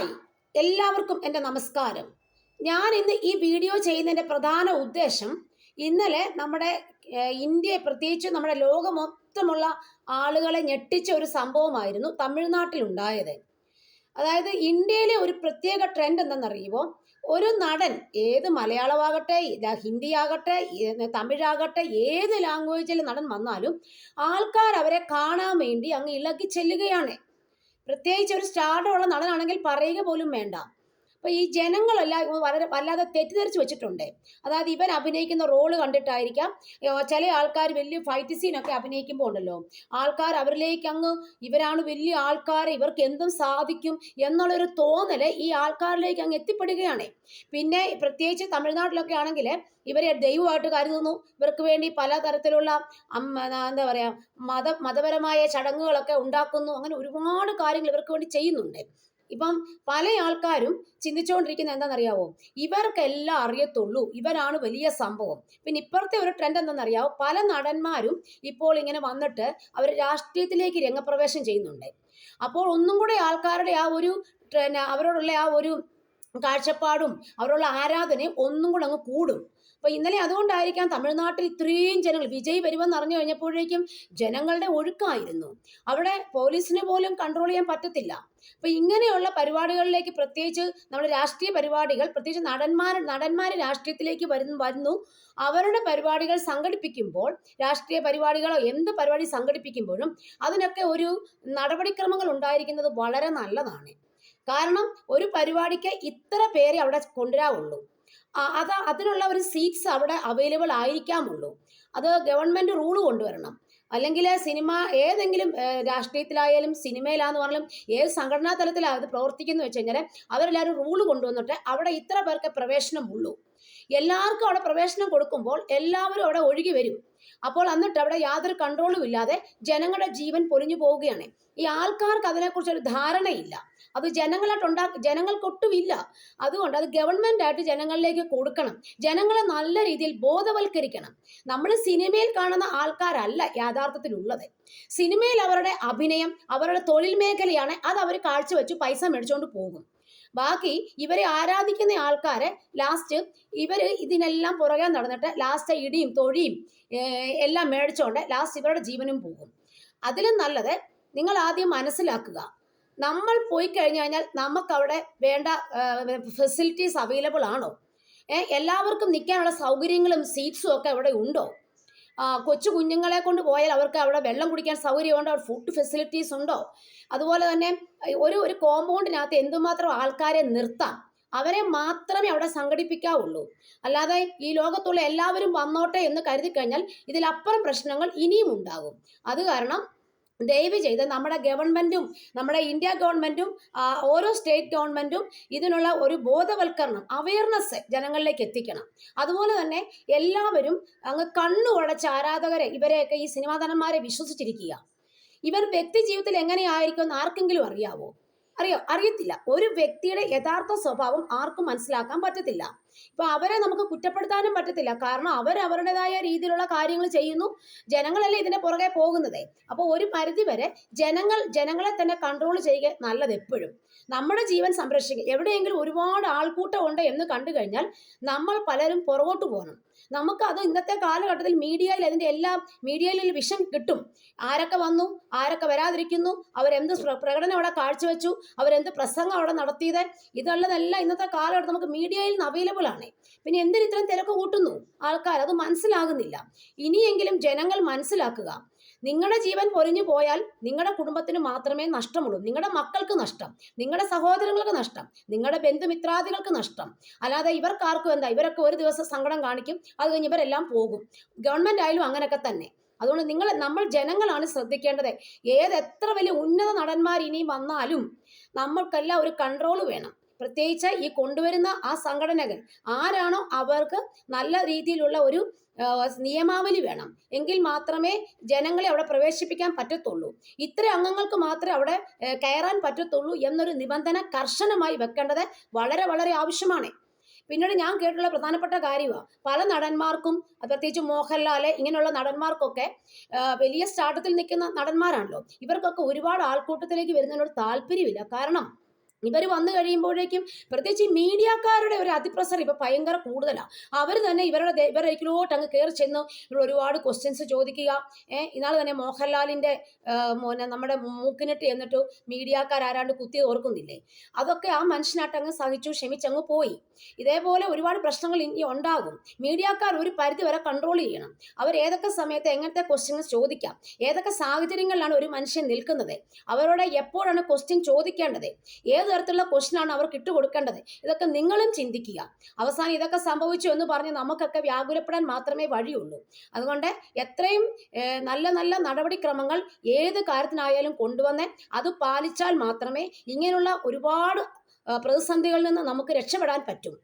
Hi. എല്ലാവർക്കും എന്റെ നമസ്കാരം. ഞാൻ ഇന്ന് ഈ വീഡിയോ ചെയ്യുന്നതിന്റെ പ്രധാന ഉദ്ദേശം ഇന്നലെ നമ്മുടെ ഇന്ത്യയെ ഇന്ത്യ പ്രത്യേകിച്ച് നമ്മുടെ ലോകം മൊത്തമുള്ള ആളുകളെ ഞെട്ടിച്ച ഒരു സംഭവമായിരുന്നു തമിഴ്നാട്ടിലുണ്ടായത് അതായത് ഇന്ത്യയിലെ ഒരു പ്രത്യേക ട്രെൻഡ് എന്തെന്നറിയുമോ ഒരു നടൻ ഏത് മലയാളമാകട്ടെ ഹിന്ദി ആകട്ടെ തമിഴാകട്ടെ ഏത് ലാംഗ്വേജിൽ നടൻ വന്നാലും ആൾക്കാർ അവരെ കാണാൻ വേണ്ടി അങ്ങ് ഇളകി ചെല്ലുകയാണ്. പ്രത്യേകിച്ച് ഒരു സ്റ്റാർഡുള്ള നടനാണെങ്കിൽ പറയുക പോലും വേണ്ട. അപ്പൊ ഈ ജനങ്ങളെല്ലാം വളരെ വല്ലാതെ തെറ്റിദ്ധരിച്ച് വെച്ചിട്ടുണ്ട്. അതായത് ഇവൻ അഭിനയിക്കുന്ന റോൾ കണ്ടിട്ടായിരിക്കാം ചില ആൾക്കാർ വലിയ ഫൈറ്റ് സീനൊക്കെ അഭിനയിക്കുമ്പോൾ ഉണ്ടല്ലോ. ആൾക്കാർ അവരിലേക്ക് അങ്ങ് ഇവരാണ് വലിയ ആൾക്കാർ ഇവർക്ക് എന്തും സാധിക്കും എന്നുള്ളൊരു തോന്നൽ ഈ ആൾക്കാരിലേക്ക് അങ്ങ് എത്തിപ്പെടുകയാണ്. പിന്നെ പ്രത്യേകിച്ച് തമിഴ്നാട്ടിലൊക്കെ ആണെങ്കിൽ ഇവരെ ദൈവമായിട്ട് കരുതുന്നു. ഇവർക്ക് വേണ്ടി പലതരത്തിലുള്ള അമ്മ എന്താ പറയാ മത മതപരമായ ചടങ്ങുകളൊക്കെ ഉണ്ടാക്കുന്നു. അങ്ങനെ ഒരുപാട് കാര്യങ്ങൾ ഇവർക്ക് വേണ്ടി ചെയ്യുന്നുണ്ട്. ഇപ്പം പല ആൾക്കാരും ചിന്തിച്ചുകൊണ്ടിരിക്കുന്നത് എന്താണെന്നറിയാവോ? ഇവർക്കെല്ലാം അറിയത്തുള്ളൂ. ഇവരാണ് വലിയ സംഭവം. പിന്നെ ഇപ്പുറത്തെ ഒരു ട്രെൻഡ് എന്താണെന്നറിയാവോ? പല നടന്മാരും ഇപ്പോൾ ഇങ്ങനെ വന്നിട്ട് അവർ രാഷ്ട്രീയത്തിലേക്ക് രംഗപ്രവേശം ചെയ്യുന്നുണ്ട്. അപ്പോൾ ഒന്നും കൂടെ ആൾക്കാരുടെ ആ ഒരു അവരോടുള്ള ആ ഒരു കാഴ്ചപ്പാടും അവരുള്ള ആരാധനയും ഒന്നും കൂടെ അങ്ങ് കൂടും. അപ്പൊ ഇന്നലെ അതുകൊണ്ടായിരിക്കാം തമിഴ്നാട്ടിൽ ഇത്രയും ജനങ്ങൾ വിജയ് വരുമെന്ന് അറിഞ്ഞു കഴിഞ്ഞപ്പോഴേക്കും ജനങ്ങളുടെ ഒഴുക്കായിരുന്നു. അവിടെ പോലീസിന് പോലും കൺട്രോൾ ചെയ്യാൻ പറ്റത്തില്ല. അപ്പൊ ഇങ്ങനെയുള്ള പരിപാടികളിലേക്ക് പ്രത്യേകിച്ച് നമ്മുടെ രാഷ്ട്രീയ പരിപാടികൾ പ്രത്യേകിച്ച് നടന്മാർ നടന്മാർ രാഷ്ട്രീയത്തിലേക്ക് വരുന്നു വരുന്നു. അവരുടെ പരിപാടികൾ സംഘടിപ്പിക്കുമ്പോൾ രാഷ്ട്രീയ പരിപാടികളോ എന്ത് പരിപാടി സംഘടിപ്പിക്കുമ്പോഴും അതിനൊക്കെ ഒരു നടപടിക്രമങ്ങൾ ഉണ്ടായിരിക്കുന്നത് വളരെ നല്ലതാണ്. കാരണം ഒരു പരിപാടിക്ക് ഇത്ര പേരെ അവിടെ കൊണ്ടുവരാവുള്ളൂ. അത് അതിനുള്ള ഒരു സീറ്റ്സ് അവിടെ അവൈലബിൾ ആയിരിക്കാമുള്ളൂ. അത് ഗവൺമെന്റ് റൂൾ കൊണ്ടുവരണം. അല്ലെങ്കിൽ സിനിമ ഏതെങ്കിലും രാഷ്ട്രീയത്തിലായാലും സിനിമയിലാന്ന് പറഞ്ഞാലും ഏത് സംഘടനാ തലത്തിലാണ് അത് പ്രവർത്തിക്കുന്നു വെച്ച് കഴിഞ്ഞാൽ അവരെല്ലാവരും റൂൾ കൊണ്ടുവന്നിട്ട് അവിടെ ഇത്ര പേർക്ക് പ്രവേശനമുള്ളൂ. എല്ലാവർക്കും അവിടെ പ്രവേശനം കൊടുക്കുമ്പോൾ എല്ലാവരും അവിടെ ഒഴുകി വരും. അപ്പോൾ എന്നിട്ട് അവിടെ യാതൊരു കൺട്രോളും ഇല്ലാതെ ജനങ്ങളുടെ ജീവൻ പൊലിഞ്ഞു പോവുകയാണ്. ഈ ആൾക്കാർക്ക് അതിനെക്കുറിച്ച് ഒരു ധാരണയില്ല. അത് ജനങ്ങളായിട്ട് ഉണ്ടാ ജനങ്ങൾക്കൊട്ടുമില്ല. അതുകൊണ്ട് അത് ഗവൺമെന്റ് ആയിട്ട് ജനങ്ങളിലേക്ക് കൊടുക്കണം. ജനങ്ങളെ നല്ല രീതിയിൽ ബോധവൽക്കരിക്കണം. നമ്മൾ സിനിമയിൽ കാണുന്ന ആൾക്കാരല്ല യഥാർത്ഥത്തിലുള്ളത് സിനിമയിൽ അവരുടെ അഭിനയം അവരുടെ തൊഴിൽ മേഖലയാണ് അത് അവർ കാഴ്ചവെച്ച് പൈസ മേടിച്ചുകൊണ്ട് പോകും. ബാക്കി ഇവരെ ആരാധിക്കുന്ന ആൾക്കാരെ ലാസ്റ്റ് ഇവർ ഇതിനെല്ലാം പുറകെ നടന്നിട്ട് ലാസ്റ്റ് ഇടിയും തൊഴിയും എല്ലാം മേടിച്ചുകൊണ്ട് ലാസ്റ്റ് ഇവരുടെ ജീവനും പോകും. അതിലും നല്ലത് നിങ്ങൾ ആദ്യം മനസ്സിലാക്കുക. നമ്മൾ പോയി കഴിഞ്ഞു കഴിഞ്ഞാൽ നമുക്ക് അവിടെ വേണ്ട ഫെസിലിറ്റീസ് അവൈലബിൾ ആണോ? എല്ലാവർക്കും നിൽക്കാനുള്ള സൗകര്യങ്ങളും സീറ്റ്സും ഒക്കെ അവിടെ ഉണ്ടോ? കൊച്ചു കുഞ്ഞുങ്ങളെ കൊണ്ട് പോയാൽ അവർക്ക് അവിടെ വെള്ളം കുടിക്കാൻ സൗകര്യമുണ്ടോ ഫുഡ് ഫെസിലിറ്റീസ് ഉണ്ടോ? അതുപോലെ തന്നെ ഒരു ഒരു കോമ്പൗണ്ടിനകത്ത് എന്തുമാത്രം ആൾക്കാരെ നിർത്താം? അവരെ മാത്രമേ അവിടെ സംഘടിപ്പിക്കാവുള്ളൂ. അല്ലാതെ ഈ ലോകത്തുള്ള എല്ലാവരും വന്നോട്ടെ എന്ന് കരുതി കഴിഞ്ഞാൽ ഇതിലപ്പുറം പ്രശ്നങ്ങൾ ഇനിയും ഉണ്ടാകും. അത് കാരണം ദയവ് ചെയ്ത് നമ്മുടെ ഗവൺമെന്റും നമ്മുടെ ഇന്ത്യ ഗവൺമെന്റും ഓരോ സ്റ്റേറ്റ് ഗവൺമെന്റും ഇതിനുള്ള ഒരു ബോധവൽക്കരണം അവയർനെസ് ജനങ്ങളിലേക്ക് എത്തിക്കണം. അതുപോലെ തന്നെ എല്ലാവരും അങ്ങ് കണ്ണു ഉടച്ച ആരാധകരെ ഇവരെയൊക്കെ ഈ സിനിമാതനന്മാരെ വിശ്വസിച്ചിരിക്കുക. ഇവർ വ്യക്തി ജീവിതത്തിൽ എങ്ങനെയായിരിക്കും എന്ന് ആർക്കെങ്കിലും അറിയാവോ? അറിയോ? അറിയത്തില്ല. ഒരു വ്യക്തിയുടെ യഥാർത്ഥ സ്വഭാവം ആർക്കും മനസ്സിലാക്കാൻ പറ്റത്തില്ല. ഇപ്പൊ അവരെ നമുക്ക് കുറ്റപ്പെടുത്താനും പറ്റത്തില്ല. കാരണം അവർ അവരുടേതായ രീതിയിലുള്ള കാര്യങ്ങൾ ചെയ്യുന്നു. ജനങ്ങളല്ലേ ഇതിന്റെ പുറകെ പോകുന്നത്. അപ്പോൾ ഒരു പരിധി വരെ ജനങ്ങൾ ജനങ്ങളെ തന്നെ കൺട്രോൾ ചെയ്യുക നല്ലത് എപ്പോഴും. നമ്മുടെ ജീവൻ സംരക്ഷിക്കുക. എവിടെയെങ്കിലും ഒരുപാട് ആൾക്കൂട്ടം ഉണ്ട് എന്ന് കണ്ടു കഴിഞ്ഞാൽ നമ്മൾ പലരും പുറകോട്ട് പോകണം. നമുക്ക് അത് ഇന്നത്തെ കാലഘട്ടത്തിൽ മീഡിയയിൽ അതിന്റെ എല്ലാ മീഡിയയിൽ വിഷം കിട്ടും. ആരൊക്കെ വന്നു? ആരൊക്കെ വരാതിരിക്കുന്നു? അവരെന്ത് പ്ര- പ്രകടനം അവിടെ കാഴ്ചവെച്ചു? അവരെന്ത് പ്രസംഗം അവിടെ നടത്തിയത്? ഇതുള്ളതെല്ലാം ഇന്നത്തെ കാലഘട്ടം. നമുക്ക് മീഡിയയിൽ നിന്ന് അവൈലബിൾ ആണ് പിന്നെ എന്തിന് ഇത്രയും തിരക്ക് കൂട്ടുന്നു? ആൾക്കാർ അത് മനസ്സിലാകുന്നില്ല. ഇനിയെങ്കിലും ജനങ്ങൾ മനസ്സിലാക്കുക. നിങ്ങളുടെ ജീവൻ പൊലിഞ്ഞു പോയാൽ നിങ്ങളുടെ കുടുംബത്തിന് മാത്രമേ നഷ്ടമുള്ളൂ. നിങ്ങളുടെ മക്കൾക്ക് നഷ്ടം. നിങ്ങളുടെ സഹോദരങ്ങൾക്ക് നഷ്ടം. നിങ്ങളുടെ ബന്ധുമിത്രാദികൾക്ക് നഷ്ടം. അല്ലാതെ ഇവർക്കാർക്കും എന്താ? ഇവരൊക്കെ ഒരു ദിവസം സങ്കടം കാണിക്കും. അത് കഴിഞ്ഞ് ഇവരെല്ലാം പോകും. ഗവൺമെന്റ് ആയാലും അങ്ങനെയൊക്കെ തന്നെ. അതുകൊണ്ട് നിങ്ങൾ നമ്മൾ ജനങ്ങളാണ് ശ്രദ്ധിക്കേണ്ടത്. ഏത് എത്ര വലിയ ഉന്നത നടന്മാർ ഇനിയും വന്നാലും നമ്മൾക്കെല്ലാം ഒരു കൺട്രോൾ വേണം. പ്രത്യേകിച്ച് ഈ കൊണ്ടുവരുന്ന ആ സംഘടനകൾ ആരാണോ അവർക്ക് നല്ല രീതിയിലുള്ള ഒരു നിയമാവലി വേണം. എങ്കിൽ മാത്രമേ ജനങ്ങളെ അവിടെ പ്രവേശിപ്പിക്കാൻ പറ്റത്തുള്ളൂ. ഇത്ര അംഗങ്ങൾക്ക് മാത്രമേ അവിടെ കയറാൻ പറ്റത്തുള്ളൂ എന്നൊരു നിബന്ധന കർശനമായി വെക്കേണ്ടത് വളരെ വളരെ ആവശ്യമാണ്. പിന്നീട് ഞാൻ കേട്ടുള്ള പ്രധാനപ്പെട്ട കാര്യമാണ് പല നടന്മാർക്കും പ്രത്യേകിച്ച് മോഹൻലാൽ ഇങ്ങനെയുള്ള നടന്മാർക്കൊക്കെ വലിയ സ്റ്റാർട്ടത്തിൽ നിൽക്കുന്ന നടന്മാരാണല്ലോ. ഇവർക്കൊക്കെ ഒരുപാട് ആൾക്കൂട്ടത്തിലേക്ക് വരുന്നതിനോട് താല്പര്യമില്ല. കാരണം ഇവർ വന്നു കഴിയുമ്പോഴേക്കും പ്രത്യേകിച്ച് ഈ മീഡിയക്കാരുടെ ഒരു അതിപ്രസർ ഇപ്പം ഭയങ്കര കൂടുതലാണ് അവർ തന്നെ ഇവരുടെ ഇവരൊരിക്കലോട്ട് അങ്ങ് കയറി ചെന്ന് ഒരുപാട് ക്വസ്റ്റ്യൻസ് ചോദിക്കുക. ഏഹ് ഇന്നാൾ തന്നെ മോഹൻലാലിന്റെ നമ്മുടെ മൂക്കിനിട്ട് എന്നിട്ട് മീഡിയക്കാർ ആരാണ്ട് കുത്തി ഓർക്കുന്നില്ലേ? അതൊക്കെ ആ മനുഷ്യനായിട്ട് അങ്ങ് സഹിച്ചു ക്ഷമിച്ചങ്ങ് പോയി. ഇതേപോലെ ഒരുപാട് പ്രശ്നങ്ങൾ ഇനി ഉണ്ടാകും. മീഡിയക്കാർ ഒരു പരിധി വരെ കൺട്രോൾ ചെയ്യണം. അവർ ഏതൊക്കെ സമയത്ത് എങ്ങനത്തെ ക്വസ്റ്റ്യൻസ് ചോദിക്കാം? ഏതൊക്കെ സാഹചര്യങ്ങളിലാണ് ഒരു മനുഷ്യൻ നിൽക്കുന്നത്? അവരോട് എപ്പോഴാണ് ക്വസ്റ്റ്യൻ ചോദിക്കേണ്ടത്? ഏത് തരത്തിലുള്ള ക്വസ്റ്റ്യനാണ് അവർക്ക് ഇട്ടുകൊടുക്കേണ്ടത് ഇതൊക്കെ നിങ്ങളും ചിന്തിക്കുക. അവസാനം ഇതൊക്കെ സംഭവിച്ചു എന്ന് പറഞ്ഞ് നമുക്കൊക്കെ വ്യാകുലപ്പെടാൻ മാത്രമേ വഴിയുള്ളൂ. അതുകൊണ്ട് എത്രയും നല്ല നല്ല നടപടിക്രമങ്ങൾ ഏത് കാര്യത്തിനായാലും കൊണ്ടുവന്ന് അത് പാലിച്ചാൽ മാത്രമേ ഇങ്ങനെയുള്ള ഒരുപാട് പ്രതിസന്ധികളിൽ നിന്ന് നമുക്ക് രക്ഷപ്പെടാൻ പറ്റും.